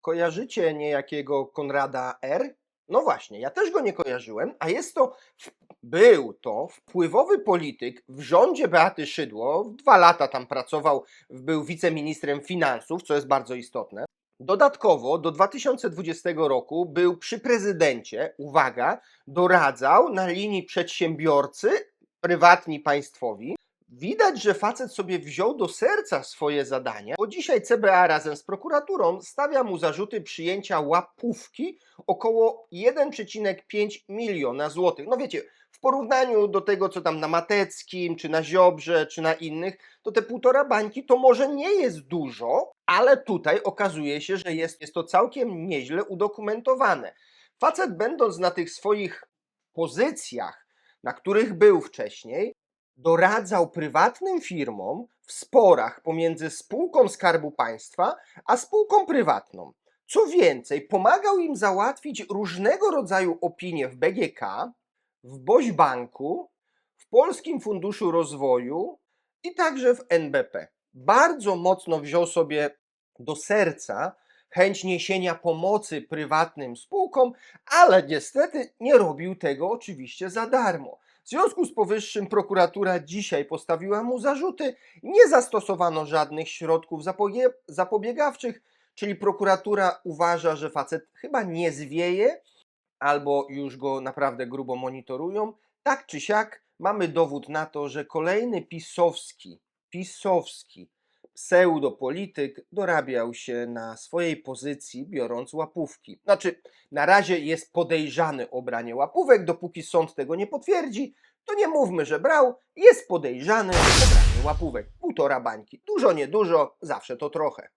Kojarzycie niejakiego Konrada R? No właśnie, ja też go nie kojarzyłem, a jest to, był to wpływowy polityk w rządzie Beaty Szydło. Dwa lata tam pracował, był wiceministrem finansów, co jest bardzo istotne. Dodatkowo do 2020 roku był przy prezydencie, uwaga, doradzał na linii przedsiębiorcy, prywatni państwowi. Widać, że facet sobie wziął do serca swoje zadania, bo dzisiaj CBA razem z prokuraturą stawia mu zarzuty przyjęcia łapówki około 1,5 miliona złotych. No wiecie, w porównaniu do tego, co tam na Mateckim, czy na Ziobrze, czy na innych, to te półtora bańki to może nie jest dużo, ale tutaj okazuje się, że jest, jest to całkiem nieźle udokumentowane. Facet będąc na tych swoich pozycjach, na których był wcześniej, doradzał prywatnym firmom w sporach pomiędzy spółką Skarbu Państwa a spółką prywatną. Co więcej, pomagał im załatwić różnego rodzaju opinie w BGK, w Boś Banku, w Polskim Funduszu Rozwoju i także w NBP. Bardzo mocno wziął sobie do serca chęć niesienia pomocy prywatnym spółkom, ale niestety nie robił tego oczywiście za darmo. W związku z powyższym prokuratura dzisiaj postawiła mu zarzuty. Nie zastosowano żadnych środków zapobiegawczych, czyli prokuratura uważa, że facet chyba nie zwieje albo już go naprawdę grubo monitorują. Tak czy siak mamy dowód na to, że kolejny pisowski, pisowski pseudopolityk dorabiał się na swojej pozycji, biorąc łapówki. Znaczy, na razie jest podejrzany o branie łapówek, dopóki sąd tego nie potwierdzi, to nie mówmy, że brał, jest podejrzany o branie łapówek. Półtora bańki. Dużo, niedużo, zawsze to trochę.